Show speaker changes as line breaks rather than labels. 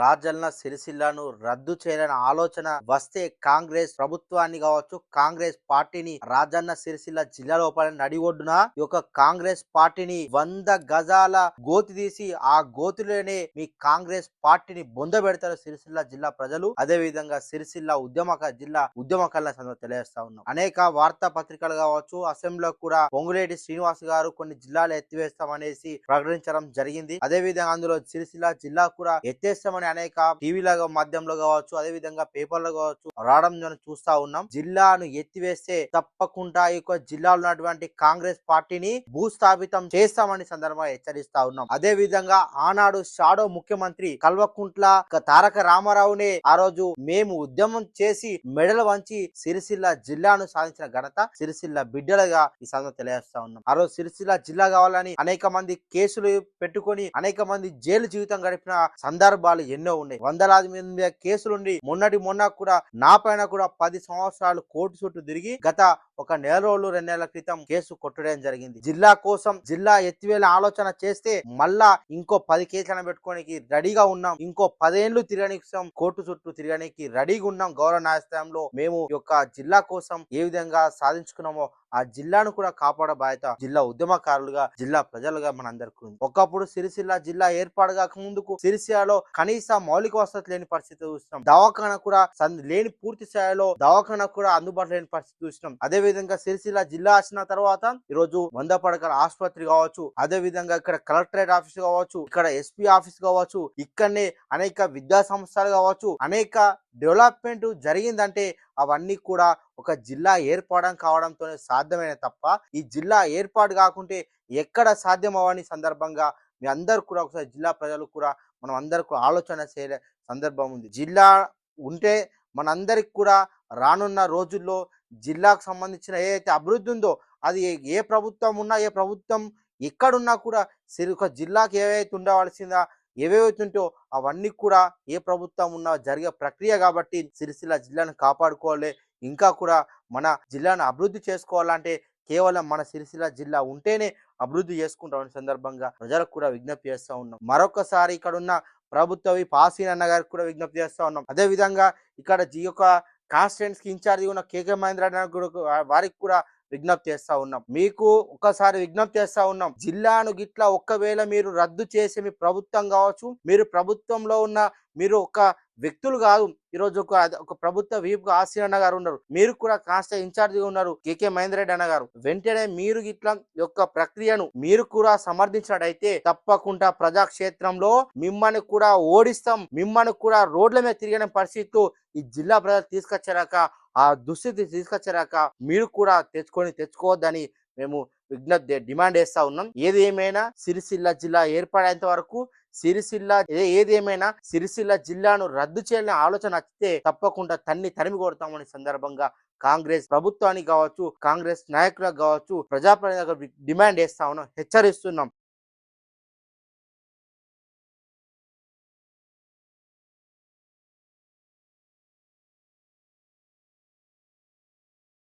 రాజన్న సిరిసిల్లను రద్దు చేయాలని ఆలోచన వస్తే కాంగ్రెస్ ప్రభుత్వాన్ని కావచ్చు కాంగ్రెస్ పార్టీని రాజన్న సిరిసిల్ల జిల్లా లోపల నడి ఒడ్డున ఈ యొక్క కాంగ్రెస్ పార్టీని వంద గజాల గోతి తీసి ఆ గోతిలోనే మీ కాంగ్రెస్ పార్టీని బొంద పెడతారు సిరిసిల్ల జిల్లా ప్రజలు. అదే విధంగా సిరిసిల్ల ఉద్యమక జిల్లా ఉద్యమకాల తెలియజేస్తా ఉన్నాం. అనేక వార్తా పత్రికలు కావచ్చు అసెంబ్లీలో కూడా పొంగులేటి శ్రీనివాస్ గారు కొన్ని జిల్లాలు ఎత్తివేస్తామనేసి ప్రకటించడం జరిగింది. అదే విధంగా అందులో సిరిసిల్ల జిల్లా కూడా ఎత్తేస్తామని అనేక టీవీల మాధ్యమంలో కావచ్చు అదే విధంగా పేపర్లో కావచ్చు రావడం మనం చూస్తా ఉన్నాం. జిల్లాను ఎత్తివేస్తే తప్పకుండా ఈ యొక్క జిల్లాలో ఉన్నటువంటి కాంగ్రెస్ పార్టీని భూస్థాపితం చేస్తామని సందర్భంగా హెచ్చరిస్తా ఉన్నాం. అదే విధంగా ఆనాడు షాడో ముఖ్యమంత్రి కల్వకుంట్ల తారక రామారావునే ఆ రోజు మేము ఉద్యమం చేసి మెడలు వంచి సిరిసిల్ల జిల్లాను సాధించిన ఘనత సిరిసిల్ల బిడ్డలుగా ఈ సందర్భం తెలియజేస్తా ఉన్నాం. ఆ రోజు సిరిసిల్ల జిల్లా కావాలని అనేక మంది కేసులు పెట్టుకొని అనేక మంది జైలు జీవితం గడిపిన సందర్భాలు ఎన్నో ఉన్నాయి. వందలాది మంది మీద కేసులుండి మొన్నటి మొన్న కూడా నా పైన కూడా పది సంవత్సరాలు కోర్టు చుట్టూ తిరిగి గత ఒక నెల రోజులు రెండు నెలల క్రితం కేసు కొట్టడం జరిగింది. జిల్లా కోసం జిల్లా ఎత్తివేల ఆలోచన చేస్తే మళ్ళా ఇంకో పది కేసులను పెట్టుకోనికి రెడీగా ఉన్నాం. ఇంకో పదేళ్ళు తిరగడానికి కోర్టు చుట్టూ తిరగడానికి రెడీగా ఉన్నాం గౌరవ న్యాయస్థానంలో. మేము ఈ యొక్క జిల్లా కోసం ఏ విధంగా సాధించుకున్నామో ఆ జిల్లాను కూడా కాపాడే బాధ్యత జిల్లా ఉద్యమకారులుగా జిల్లా ప్రజలుగా మనందరికీ ఉంది. ఒకప్పుడు సిరిసిల్ల జిల్లా ఏర్పాటు కాక ముందుకు సిరిసిల్లలో కనీస మౌలిక వసతి లేని పరిస్థితి చూస్తున్నాం దవాఖాన కూడా లేని పూర్తి స్థాయిలో దవాఖాన కూడా అందుబాటులో లేని పరిస్థితి చూస్తున్నాం అదే విధంగా సిరిసిల్ల జిల్లా వచ్చిన తర్వాత ఈ రోజు వంద పడకల ఆసుపత్రి కావచ్చు అదే విధంగా ఇక్కడ కలెక్టరేట్ ఆఫీస్ కావచ్చు ఇక్కడ ఎస్పీ ఆఫీస్ కావచ్చు ఇక్కడనే అనేక విద్యా సంస్థలు కావచ్చు అనేక డెవలప్మెంట్ జరిగిందంటే అవన్నీ కూడా ఒక జిల్లా ఏర్పడడం కావడంతోనే సాధ్యమైన తప్ప ఈ జిల్లా ఏర్పాటు కాకుంటే ఎక్కడ సాధ్యం సందర్భంగా మీ అందరు కూడా ఒకసారి జిల్లా ప్రజలు కూడా మనం అందరు కూడా ఆలోచన చేయ సందర్భం ఉంది. జిల్లా ఉంటే మనందరికి కూడా రానున్న రోజుల్లో జిల్లాకు సంబంధించిన ఏదైతే అభివృద్ధి ఉందో అది ఏ- ప్రభుత్వం ఉన్నా ఏ ప్రభుత్వం ఎక్కడున్నా కూడా సిరి ఒక జిల్లాకి ఏవైతే ఉండవలసిందా ఏవేవైతుంటో అవన్నీ కూడా ఏ ప్రభుత్వం ఉన్నా జరిగే ప్రక్రియ కాబట్టి సిరిసిల్ల జిల్లాను కాపాడుకోవాలి. ఇంకా కూడా మన జిల్లాను అభివృద్ధి చేసుకోవాలంటే కేవలం మన సిరిసిల్ల జిల్లా ఉంటేనే అభివృద్ధి చేసుకుంటామని సందర్భంగా ప్రజలకు కూడా విజ్ఞప్తి చేస్తూ ఉన్నాం. మరొకసారి ఇక్కడ ఉన్న ప్రభుత్వ పాసీన్ అన్న గారికి కూడా విజ్ఞప్తి చేస్తూ ఉన్నాం. అదే విధంగా ఇక్కడ జీ యొక్క కాన్స్టిట్యూన్స్కి ఉన్న కేకే మహేంద్ర వారికి కూడా విజ్ఞప్తి చేస్తా ఉన్నాం. మీకు ఒకసారి విజ్ఞప్తి చేస్తా ఉన్నాం. జిల్లాను గిట్లా ఒక్కవేళ మీరు రద్దు చేసి మీ ప్రభుత్వం కావచ్చు మీరు ప్రభుత్వంలో ఉన్న మీరు ఒక వ్యక్తులు కాదు. ఈరోజు ఒక ఒక ప్రభుత్వ వీపు ఆశీర్ అన్న గారు ఉన్నారు. మీరు కూడా కాస్త ఇన్ఛార్జిగా ఉన్నారు కేకే మహేందర్ రెడ్డి అన్న గారు. వెంటనే మీరు ఇట్లా యొక్క ప్రక్రియను మీరు కూడా సమర్థించినట్టయితే తప్పకుండా ప్రజాక్షేత్రంలో మిమ్మల్ని కూడా ఓడిస్తాం. మిమ్మల్ని కూడా రోడ్ల మీద తిరిగిన పరిస్థితులు ఈ జిల్లా ప్రజలు తీసుకొచ్చారాక ఆ దుస్థితి తీసుకొచ్చారాక మీరు కూడా తెచ్చుకొని తెచ్చుకోవద్దని మేము విజ్ఞప్తి డిమాండ్ చేస్తా ఉన్నాం. ఏది ఏమైనా సిరిసిల్ల జిల్లా ఏర్పడేంత వరకు సిరిసిల్ల ఏ- సిరిసిల్ల జిల్లాను రద్దు చేయాలనే ఆలోచన వస్తే తప్పకుండా తన్ని తరిమి కొడతామని సందర్భంగా కాంగ్రెస్ ప్రభుత్వానికి కావచ్చు కాంగ్రెస్ నాయకులకు కావచ్చు ప్రజాప్రతినిధులకు డిమాండ్ చేస్తా ఉన్నాం హెచ్చరిస్తున్నాం.